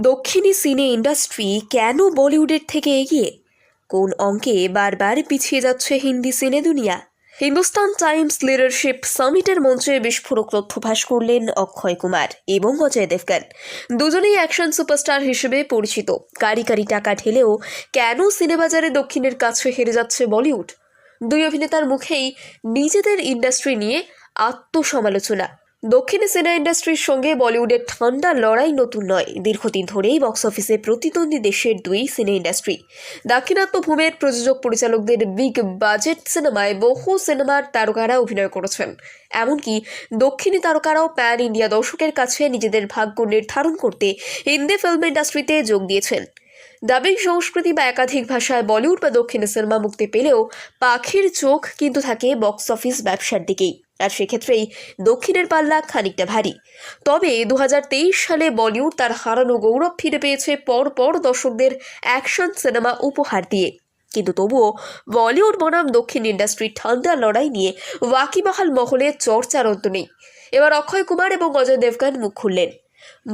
দক্ষিণী সিনে ইন্ডাস্ট্রি কেন বলিউডের থেকে এগিয়ে? কোন অঙ্কে বারবার পিছিয়ে যাচ্ছে হিন্দি সিনে দুনিয়া? হিন্দুস্তান টাইমস লিডারশিপ সামিটের মঞ্চে বিস্ফোরক তথ্য ফাঁস করলেন অক্ষয় কুমার এবং অজয় দেবগন। দুজনেই অ্যাকশন সুপারস্টার হিসেবে পরিচিত। কারি কারি টাকা ঢেলেও কেন সিনেবাজারে দক্ষিণের কাছে হেরে যাচ্ছে বলিউড? দুই অভিনেতার মুখেই নিজেদের ইন্ডাস্ট্রি নিয়ে আত্মসমালোচনা। দক্ষিণে সিনে ইন্ডাস্ট্রির সঙ্গে বলিউডের ঠান্ডা লড়াই নতুন নয়। দীর্ঘদিন ধরেই বক্স অফিসে প্রতিদ্বন্দ্বী দেশের দুই সিনে ইন্ডাস্ট্রি। দাক্ষিণাত্য ভূমের প্রযোজক পরিচালকদের বিগ বাজেট সিনেমায় বহু সিনেমার তারকারা অভিনয় করেছেন। এমনকি দক্ষিণী তারকারাও প্যান ইন্ডিয়া দর্শকের কাছে নিজেদের ভাগ্য নির্ধারণ করতে হিন্দি ফিল্ম ইন্ডাস্ট্রিতে যোগ দিয়েছেন। ডাবিং সংস্কৃতি বা একাধিক ভাষায় বলিউড বা দক্ষিণে সিনেমা মুক্তি পেলেও পাখির চোখ কিন্তু থাকে বক্স অফিস ব্যবসার দিকেই। আর সেক্ষেত্রেই দক্ষিণের পাল্লা খানিকটা ভারী। তবে দু হাজার তেইশ সালে বলিউড তার হারানো গৌরব ফিরে পেয়েছে পরপর দর্শকদের অ্যাকশন সিনেমা উপহার দিয়ে। কিন্তু তবুও বলিউড বনাম দক্ষিণ ইন্ডাস্ট্রির ঠান্ডা লড়াই নিয়ে ওয়াকিবহাল মহলে চর্চার অন্ত নেই। এবার অক্ষয় কুমার এবং অজয় দেবগান মুখ খুললেন।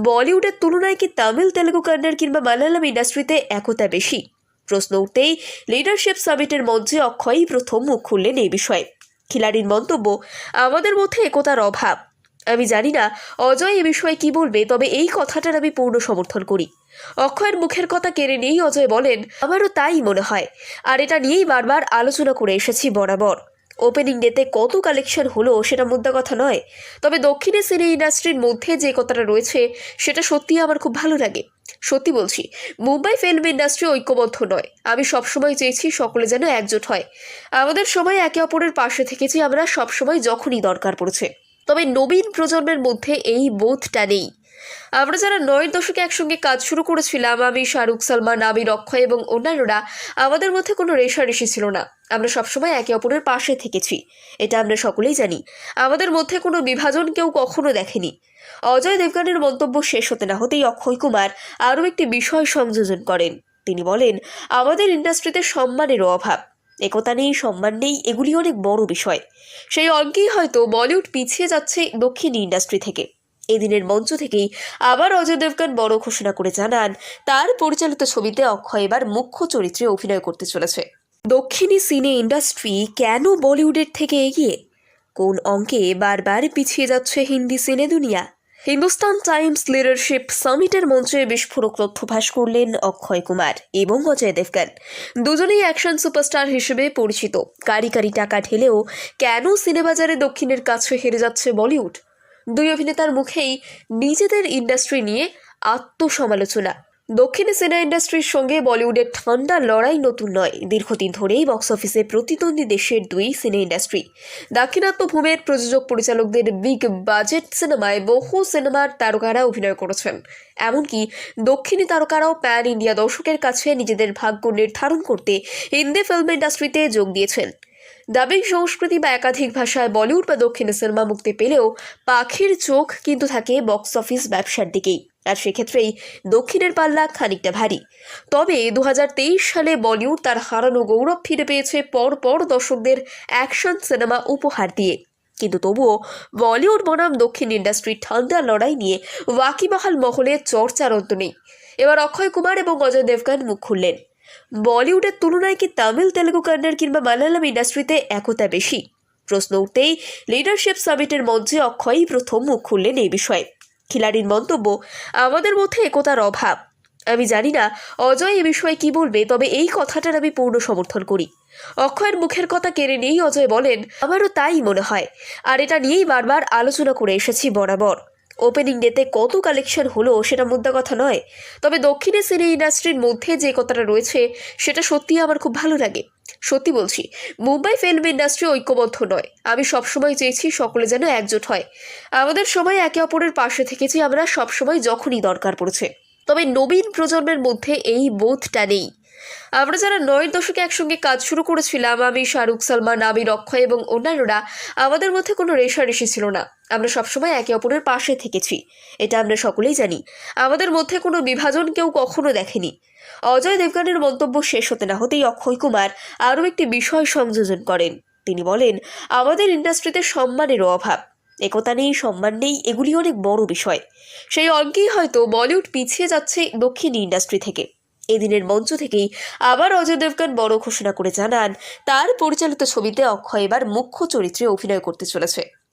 বলিউডের তুলনায় কি তামিল, তেলেগু, কন্নড় কিংবা মালায়ালাম ইন্ডাস্ট্রিতে একতা বেশি? প্রশ্ন উঠতেই লিডারশিপ সামিটের মঞ্চে অক্ষয়ই প্রথম মুখ খুললেন এই বিষয়ে। খিলাড়ির মন্তব্য, আমাদের মধ্যে একতার অভাব। আমি জানি না অজয় এ বিষয়ে কি বলবে, তবে এই কথাটার আমি পূর্ণ সমর্থন করি। অক্ষয়ের মুখের কথা কেড়ে নিয়েই অজয় বলেন, আমারও তাই মনে হয়। আর এটা নিয়েই বারবার আলোচনা করে এসেছি বরাবর। ওপেনিং ডেতে কত কালেকশন হলো সেটা মুদ্রা কথা নয়। তবে দক্ষিণে সিনে ইন্ডাস্ট্রির মধ্যে যে কথাটা রয়েছে, সেটা সত্যিই আমার খুব ভালো লাগে। সত্যি বলছি, মুম্বাই ফিল্ম ইন্ডাস্ট্রি ঐক্যবদ্ধ নয়। আমি সবসময় চেয়েছি সকলে যেন একজোট হয়। আমাদের সময় একে অপরের পাশে থেকেছি আমরা সবসময় যখনই দরকার পড়েছে। তবে নবীন প্রজন্মের মধ্যে এই বোধটা নেই। আমরা যারা নয়ের দশকে একসঙ্গে কাজ শুরু করেছিলাম, আমি শাহরুখ সালমান, আমির অক্ষয় এবং অন্যান্যরা, আমাদের মধ্যে কোনো রেশারেশি ছিল না। আমরা সবসময় একে অপরের পাশে থেকেছি, এটা আমরা সকলেই জানি। আমাদের মধ্যে কোনো বিভাজন কেউ কখনো দেখেনি। অজয় দেবগানের মন্তব্য শেষ হতে না হতেই অক্ষয় কুমার আরও একটি বিষয় সংযোজন করেন। তিনি বলেন, আমাদের ইন্ডাস্ট্রিতে সম্মানেরও অভাব। একতা নেই, সম্মান নেই, এগুলি অনেক বড় বিষয়। সেই অঙ্কেই হয়তো বলিউড পিছিয়ে যাচ্ছে দক্ষিণ ইন্ডাস্ট্রি থেকে। এদিনের মঞ্চ থেকেই আবার অজয় দেবগান বড় ঘোষণা করে জানান, তার পরিচালিত ছবিতে অক্ষয় এবার মুখ্য চরিত্রে অভিনয় করতে চলেছে। দক্ষিণী সিনে ইন্ডাস্ট্রি কেন বলিউডের থেকে এগিয়ে? কোন অঙ্কে বারবার পিছিয়ে যাচ্ছে হিন্দি সিনে দুনিয়া? হিন্দুস্তান টাইমস লিডারশিপ সামিটের মঞ্চে বিস্ফোরক তথ্য ফাঁস করলেন অক্ষয় কুমার এবং অজয় দেবগান। দুজনেই অ্যাকশন সুপারস্টার হিসেবে পরিচিত। কারি কারি টাকা ঢেলেও কেন সিনেবাজারে দক্ষিণের কাছে হেরে যাচ্ছে বলিউড? দুই অভিনেতার মুখেই নিজেদের ইন্ডাস্ট্রি নিয়ে আত্মসমালোচনা। দক্ষিণে সিনে ইন্ডাস্ট্রির সঙ্গে বলিউডের ঠান্ডা লড়াই নতুন নয়। দীর্ঘদিন ধরেই বক্স অফিসে প্রতিদ্বন্দ্বী দেশের দুই সিনে ইন্ডাস্ট্রি। দাক্ষিণাত্য ভূমের প্রযোজক পরিচালকদের বিগ বাজেট সিনেমায় বহু সিনেমার তারকারা অভিনয় করেছেন। এমনকি দক্ষিণী তারকারাও প্যান ইন্ডিয়া দর্শকের কাছে নিজেদের ভাগ্য নির্ধারণ করতে হিন্দি ফিল্ম ইন্ডাস্ট্রিতে যোগ দিয়েছেন। ডাবিং সংস্কৃতি বা একাধিক ভাষায় বলিউড বা দক্ষিণে সিনেমা মুক্তি পেলেও পাখির চোখ কিন্তু থাকে বক্স অফিস ব্যবসার দিকেই। আর সেক্ষেত্রেই দক্ষিণের পাল্লা খানিকটা ভারী। তবে দু হাজার তেইশ সালে বলিউড তার হারানো গৌরব ফিরে পেয়েছে পরপর দর্শকদের অ্যাকশন সিনেমা উপহার দিয়ে। কিন্তু তবুও বলিউড বনাম দক্ষিণ ইন্ডাস্ট্রির ঠান্ডা লড়াই নিয়ে ওয়াকিবহাল মহলে চর্চার অন্ত নেই। এবার অক্ষয় কুমার এবং অজয় দেবগান মুখ খুললেন। বলিউডের তুলনায় কি তামিল, তেলেগু, কন্নড় কিংবা মালায়ালাম ইন্ডাস্ট্রিতে একতা বেশি? প্রশ্ন উঠতেই লিডারশিপ সামিটের মঞ্চে অক্ষয়ই প্রথম মুখ খুললেন এই বিষয়ে। খিলাড়ির মন্তব্য, আমাদের মধ্যে একতার অভাব। আমি জানি না অজয় এ বিষয়ে কি বলবে, তবে এই কথাটার আমি পূর্ণ সমর্থন করি। অক্ষয়ের মুখের কথা কেড়ে নিয়েই অজয় বলেন, আমারও তাই মনে হয়। আর এটা নিয়েই বারবার আলোচনা করে এসেছি বরাবর। ওপেনিং ডেতে কত কালেকশন হলো সেটা মুদ্রা কথা নয়। তবে দক্ষিণে সিনে ইন্ডাস্ট্রির মধ্যে যে কথাটা রয়েছে, সেটা সত্যিই আমার খুব ভালো লাগে। সত্যি বলছি, মুম্বাই ফিল্ম ইন্ডাস্ট্রি ঐক্যবদ্ধ নয়। আমি সবসময় চেয়েছি সকলে যেন একজোট হয়। আমাদের সময় একে অপরের পাশে থেকেছি আমরা সবসময় যখনই দরকার পড়েছে। তবে নবীন প্রজন্মের মধ্যে এই বোধটা নেই। আমরা যারা নয়ের দশকে একসঙ্গে কাজ শুরু করেছিলাম, আমি শাহরুখ সালমান, আমির অক্ষয় এবং অন্যান্যরা, আমাদের মধ্যে কোনো রেশারেশি ছিল না। আমরা সবসময় একে অপরের পাশে থেকেছি। এটা আমরা সকলেই জানি। আমাদের মধ্যে কোনো বিভাজন কেউ কখনো দেখেনি। অজয় দেবগানের মন্তব্য শেষ হতে না হতেই অক্ষয় কুমার আরও একটি বিষয় সংযোজন করেন। তিনি বলেন, আমাদের ইন্ডাস্ট্রিতে সম্মানেরও অভাব। একতা নেই, সম্মান নেই, এগুলি অনেক বড় বিষয়। সেই অঙ্কেই হয়তো বলিউড পিছিয়ে যাচ্ছে দক্ষিণ ইন্ডাস্ট্রি থেকে। এদিনের মঞ্চ থেকেই আবার অজয় দেবগান বড় ঘোষণা করে জানান, তার পরিচালিত ছবিতে অক্ষয় এবার মুখ্য চরিত্রে অভিনয় করতে চলেছে।